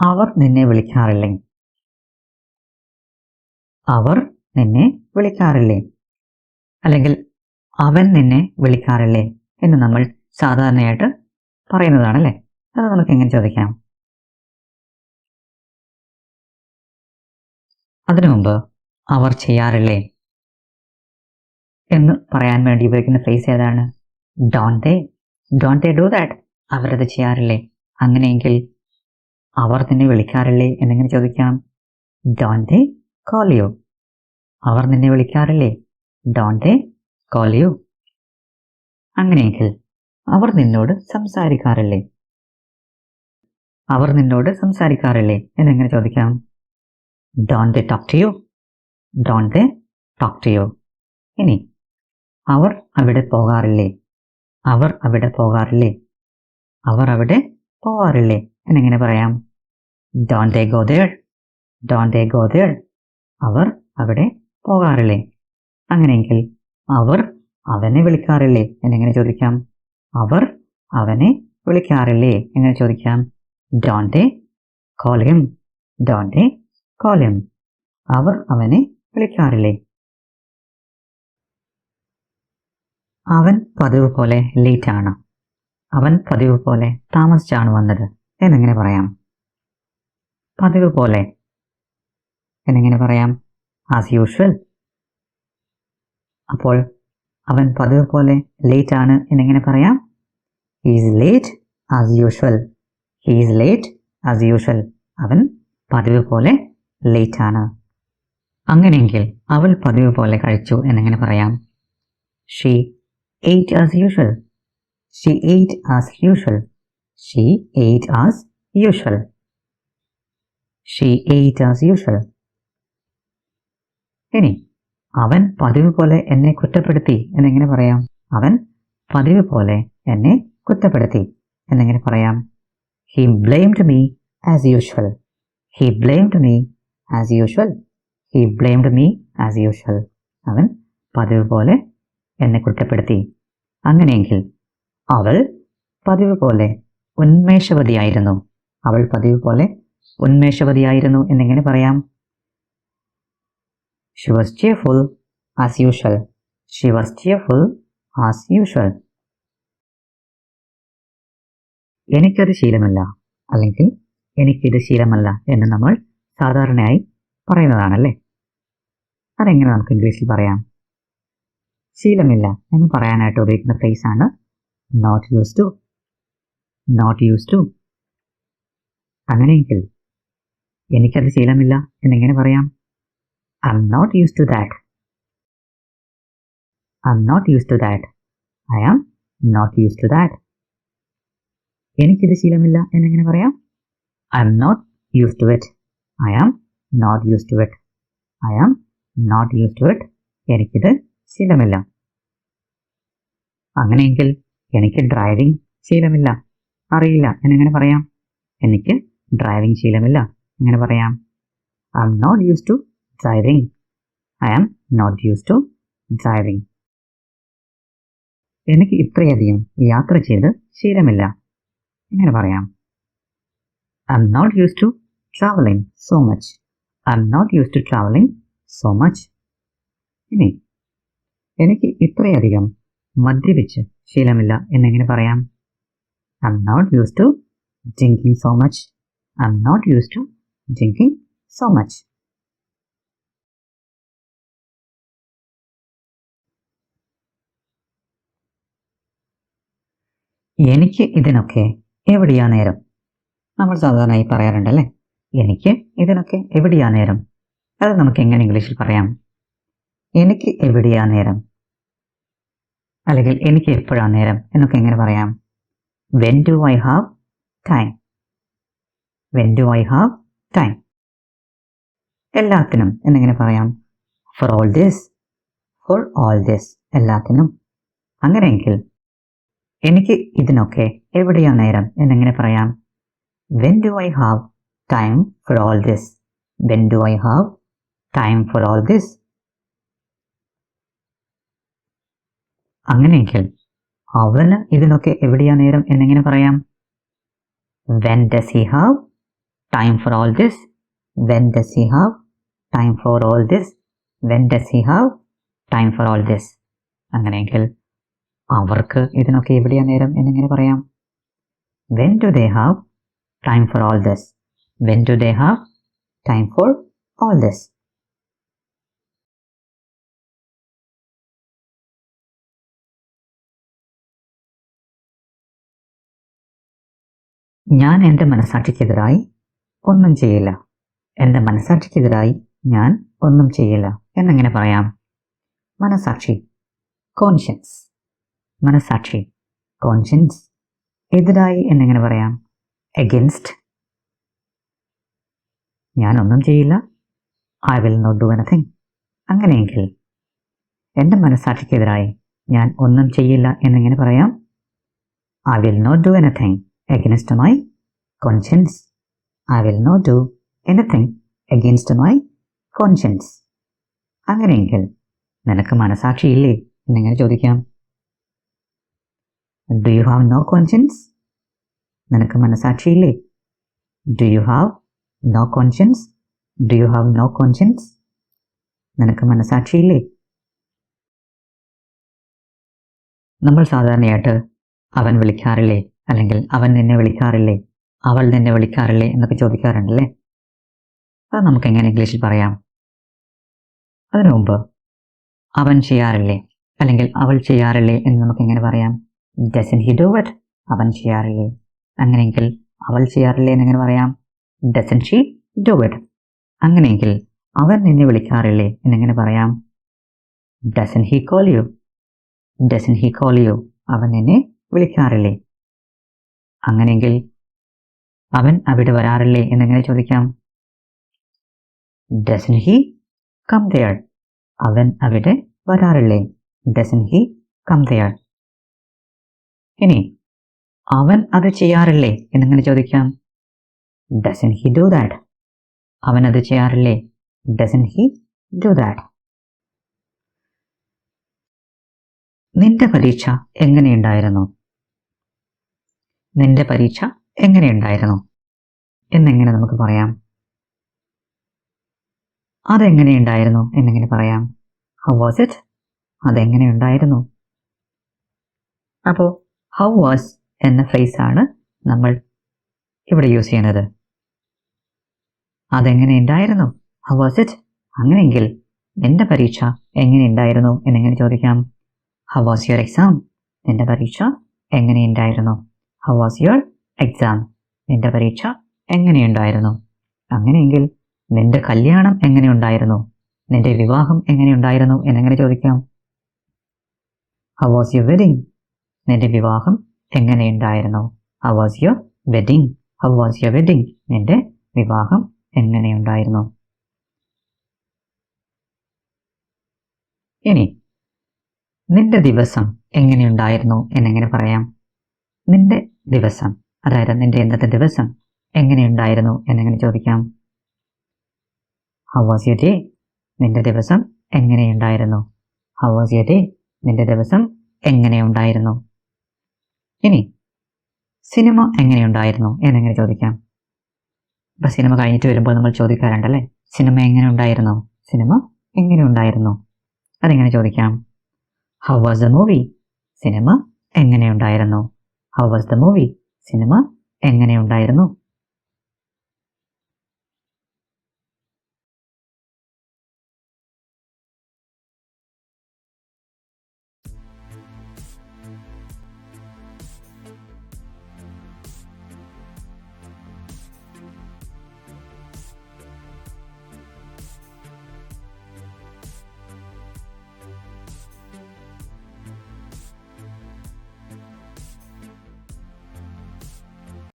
അവർ നിന്നെ വിളിക്കാറില്ലേ? അവർ നിന്നെ വിളിക്കാറില്ലേ? അല്ലെങ്കിൽ അവൻ നിന്നെ വിളിക്കാറില്ലേ? എന്ന് നമ്മൾ സാധാരണയായിട്ട് പറയുന്നതാണല്ലേ? അത് നമുക്ക് എങ്ങനെ ചോദിക്കാം? അതിനു മുമ്പ് അവർ ചെയ്യാറില്ലേ? എന്ന് പറയാൻ വേണ്ടി ഉപയോഗിക്കുന്ന ഫ്രേസ് ഏതാണ്? Don't they don't they do that അവരത് ചെയ്യാറില്ലേ? അങ്ങനെയെങ്കിൽ അവർ നിന്നെ വിളിക്കാറില്ലേ എന്നെങ്ങനെ ചോദിക്കാം. ഡോൺ ദേ കോൾ യു അവർ നിന്നെ വിളിക്കാറില്ലേ? ഡോൺ ദേ കോൾ യു അങ്ങനെയെങ്കിൽ അവർ നിന്നോട് സംസാരിക്കാറില്ലേ? അവർ നിന്നോട് സംസാരിക്കാറില്ലേ എന്നെങ്ങനെ ചോദിക്കാം. Don't they talk to you. Don't they talk to you. ഇനി അവർ അവിടെ പോകാറില്ലേ? അവർ അവിടെ പോകാറില്ലേ? അവർ അവിടെ പോകാറില്ലേ? എന്നെങ്ങനെ പറയാം? Don't they go there don't they go there അവർ അവിടെ പോകാറില്ലേ? അങ്ങനെയെങ്കിൽ അവർ അവനെ വിളിക്കാറില്ലേ? എന്നെങ്ങനെ ചോദിക്കാം? അവർ അവനെ വിളിക്കാറില്ലേ? എങ്ങനെ ചോദിക്കാം? Don't they him don't they him അവർ അവനെ വിളിക്കാറില്ലേ? അവൻ പതിവ് പോലെ ആണ്. അവൻ പതിവ് പോലെ താമസിച്ചാണ് വന്നത്. എന്നെങ്ങനെ പറയാം? പതിവ് പോലെ. എന്നെങ്ങനെ പറയാം? ആസ് യൂഷ്വൽ അപ്പോൾ അവൻ പതിവ് പോലെ ലേറ്റ് ആണ് എന്നെങ്ങനെ പറയാം? He's late as usual he's late as usual അവൻ പതിവ് പോലെ ലേറ്റ് ആണ്. അങ്ങനെയെങ്കിൽ അവൾ പതിവ് പോലെ കഴിച്ചു എന്നെങ്ങനെ പറയാം? She ate as usual she ate as usual she ate as usual she ate as usual ഇനി അവൻ പതിവ് പോലെ എന്നെ കുറ്റപ്പെടുത്തി എന്നെങ്ങനെ പറയാം? അവൻ പതിവ് പോലെ എന്നെ കുറ്റപ്പെടുത്തി എന്നെങ്ങനെ പറയാം? He blamed me as usual he blamed me as usual he blamed me as usual അവൻ പതിവ് പോലെ എന്നെ കുറ്റപ്പെടുത്തി. അങ്ങനെയെങ്കിൽ അവൾ പതിവ് പോലെ ഉന്മേഷവതിയായിരുന്നു. അവൾ പതിവ് പോലെ ഉന്മേഷവതിയായിരുന്നു എന്നെങ്ങനെ പറയാം. She was cheerful as usual she was cheerful as usual എനിക്കത് ശീലമല്ല. അല്ലെങ്കിൽ എനിക്കിത് ശീലമല്ല എന്ന് നമ്മൾ സാധാരണയായി പറയുന്നതാണല്ലേ? അതെങ്ങനെ നമുക്ക് ഇംഗ്ലീഷിൽ പറയാം? ശീലമില്ല എന്ന് പറയാനായിട്ട് ഉപയോഗിക്കുന്ന ആണ് not used to not used to അങ്ങനെയെങ്കിൽ എനിക്കത് ശീലമില്ല എന്നെങ്ങനെ പറയാം? I'm not used to that I'm not used to that I am not used to that എനിക്കിത് ശീലമില്ല എന്നെങ്ങനെ പറയാം? I'm not used to it I am not used to it I am not used to it എനിക്കിത് ശീലമില്ല. അങ്ങനെയെങ്കിൽ എനിക്ക് driving ശീലമില്ല. അറിയില്ല. ഞാനെങ്ങനെ പറയാം? എനിക്ക് ഡ്രൈവിംഗ് ശീലമില്ല. എങ്ങനെ പറയാം? I'm not used to driving I am not used to driving എനിക്ക് ഇത്രയധികം യാത്ര ചെയ്ത് ശീലമില്ല. എങ്ങനെ പറയാം? I'm not used to travelling so much I'm not used to travelling so much ഇനി എനിക്ക് ഇത്രയധികം മദ്യപിച്ച് ശീലമില്ല എന്നെങ്ങനെ പറയാം? I not used to drinking so much. I'm not used to drinking so much. എനിക്ക് ഇതിനൊക്കെ എവിടെയാ നേരം? നമ്മൾ സാധാരണയായി പറയാറുണ്ടല്ലേ? എനിക്ക് ഇതിനൊക്കെ എവിടെയാ നേരം? അത് നമുക്ക് എങ്ങനെ ഇംഗ്ലീഷിൽ പറയാം? എനിക്ക് എവിടെയാ നേരം? അല്ലെങ്കിൽ എനിക്ക് എപ്പോഴാ നേരം? എന്നൊക്കെ എങ്ങനെ പറയാം? When do I have time when do I have time എല്ലാത്തിനും എന്നെങ്ങനെ പറയാം. For all this for all this എല്ലാത്തിനും. അങ്ങനെയെങ്കിൽ എനിക്ക് ഇതിനൊക്കെ എവിടെയാണ് നേരം എന്നെങ്ങനെ പറയാം. When do I have time for all this when do I have time for all this അങ്ങനെയെങ്കിൽ അവന് ഇതിനൊക്കെ എവിടെയാ നേരം എന്നെങ്ങനെ പറയാം? When does he have time for all this when does he have time for all this when does he have time for all this അങ്ങനെയെങ്കിൽ അവർക്ക് ഇതിനൊക്കെ എവിടെയാ നേരം എന്നെങ്ങനെ പറയാം? When do they have time for all this when do they have time for all this ഞാൻ എന്റെ മനസാക്ഷിക്കെതിരായി ഒന്നും ചെയ്യില്ല. എന്റെ മനസാക്ഷിക്കെതിരായി ഞാൻ ഒന്നും ചെയ്യില്ല. എന്നെങ്ങനെ പറയാം? മനസാക്ഷി കോൺഷ്യൻസ്. മനസാക്ഷി കോൺഷ്യൻസ് എതിരായി എന്നെങ്ങനെ പറയാം? എഗൻസ്റ്റ്. ഞാനൊന്നും ചെയ്യില്ല. ഐ വിൽ നോട്ട് ഡു എനിങ് അങ്ങനെയെങ്കിൽ എന്റെ മനസാക്ഷിക്കെതിരായി ഞാൻ ഒന്നും ചെയ്യില്ല എന്നെങ്ങനെ പറയാം? I will not do anything against my conscience I will not do anything against my conscience അങ്ങനെയെങ്കിൽ നിനക്ക് മനസാക്ഷിയില്ലേ എന്നിങ്ങനെ ചോദിക്കാം? Do you have no conscience നിനക്ക് മനസാക്ഷിയില്ലേ do you have no conscience do you have no conscience നിനക്ക് മനസാക്ഷിയില്ലേ നമ്മൾ സാധാരണയായിട്ട് അവൻ വിളിക്കാറില്ലേ? അല്ലെങ്കിൽ അവൻ നിന്നെ വിളിക്കാറില്ലേ? അവൾ നിന്നെ വിളിക്കാറില്ലേ എന്നൊക്കെ ചോദിക്കാറുണ്ടല്ലേ? അത് നമുക്ക് എങ്ങനെ ഇംഗ്ലീഷിൽ പറയാം? അതിനു മുമ്പ് അവൻ ചെയ്യാറില്ലേ? അല്ലെങ്കിൽ അവൾ ചെയ്യാറില്ലേ എന്ന് നമുക്ക് എങ്ങനെ പറയാം? ഡസൻ ഹി ഡു വട്ട് അവൻ ചെയ്യാറില്ലേ? അങ്ങനെയെങ്കിൽ അവൾ ചെയ്യാറില്ലേ എന്നെങ്ങനെ പറയാം? ഡസൻ ഷീ ഡു വട്ട് അങ്ങനെയെങ്കിൽ അവൻ നിന്നെ വിളിക്കാറില്ലേ എന്നെങ്ങനെ പറയാം? Doesn't he call you doesn't he call you അവൻ നിന്നെ വിളിക്കാറില്ലേ? അങ്ങനെയെങ്കിൽ അവൻ അവിടെ വരാറില്ലേ എന്നെങ്ങനെ ചോദിക്കാം? ഡസൻ ഹി കം ദയാൾ അവൻ അവിടെ വരാറില്ലേ? ഡസൻ ഹി കം ദയാൾ ഇനി അവൻ അത് ചെയ്യാറില്ലേ എന്നെങ്ങനെ ചോദിക്കാം? ഡസൻ ഹി ഡു ദാറ്റ് അവൻ അത് ചെയ്യാറില്ലേ? ഡസൻ ഹി ഡു ദാറ്റ് നിന്റെ പരീക്ഷ എങ്ങനെയുണ്ടായിരുന്നു? നിന്റെ പരീക്ഷ എങ്ങനെയുണ്ടായിരുന്നു? എന്നെങ്ങനെ നമുക്ക് പറയാം? അതെങ്ങനെയുണ്ടായിരുന്നു എന്നെങ്ങനെ പറയാം. ഹൗ വാസ് ഇറ്റ് അതെങ്ങനെയുണ്ടായിരുന്നു? അപ്പോൾ ഹൗ വാസ് എന്ന ഫ്രേസ് ആണ് നമ്മൾ ഇവിടെ യൂസ് ചെയ്യുന്നത് അതെങ്ങനെയുണ്ടായിരുന്നു? ഹൗ വാസ് ഇറ്റ് അങ്ങനെയെങ്കിൽ നിന്റെ പരീക്ഷ എങ്ങനെയുണ്ടായിരുന്നു എന്നെങ്ങനെ ചോദിക്കാം. ഹൗ വാസ് യുവർ എക്സാം നിന്റെ പരീക്ഷ എങ്ങനെയുണ്ടായിരുന്നു? ഹൗ വാസ് യുവർ എക്സാം നിന്റെ പരീക്ഷ എങ്ങനെയുണ്ടായിരുന്നു? അങ്ങനെയെങ്കിൽ നിന്റെ കല്യാണം എങ്ങനെയുണ്ടായിരുന്നു? നിന്റെ വിവാഹം എങ്ങനെയുണ്ടായിരുന്നു എന്നെങ്ങനെ ചോദിക്കാം? ഹൗ വാസ് യുവർ വെഡിങ് നിന്റെ വിവാഹം എങ്ങനെയുണ്ടായിരുന്നു? How was your wedding how was your wedding നിന്റെ വിവാഹം എങ്ങനെയുണ്ടായിരുന്നു? ഇനി നിന്റെ ദിവസം എങ്ങനെയുണ്ടായിരുന്നു എന്നെങ്ങനെ പറയാം? നിന്റെ ദിവസം. അതായത് നിന്റെ ഇന്നത്തെ ദിവസം എങ്ങനെയുണ്ടായിരുന്നു എന്നെങ്ങനെ ചോദിക്കാം. ഹൗ വാസ് യു ഡേ നിന്റെ ദിവസം എങ്ങനെയുണ്ടായിരുന്നു? ഹൗ വാസ് യു ഡേ നിന്റെ ദിവസം എങ്ങനെയുണ്ടായിരുന്നു? ഇനി സിനിമ എങ്ങനെയുണ്ടായിരുന്നു എന്നെങ്ങനെ ചോദിക്കാം. ഇപ്പം സിനിമ കഴിഞ്ഞിട്ട് വരുമ്പോൾ നമ്മൾ ചോദിക്കാറുണ്ടല്ലേ? സിനിമ എങ്ങനെ ഉണ്ടായിരുന്നു സിനിമ എങ്ങനെ ഉണ്ടായിരുന്നു അതെങ്ങനെ ചോദിക്കാം. ഹൗ വാസ് ദ മൂവി സിനിമ എങ്ങനെ ഉണ്ടായിരുന്നു ഹൗ വാസ് ദ മൂവി സിനിമ എങ്ങനെ ഉണ്ടായിരുന്നു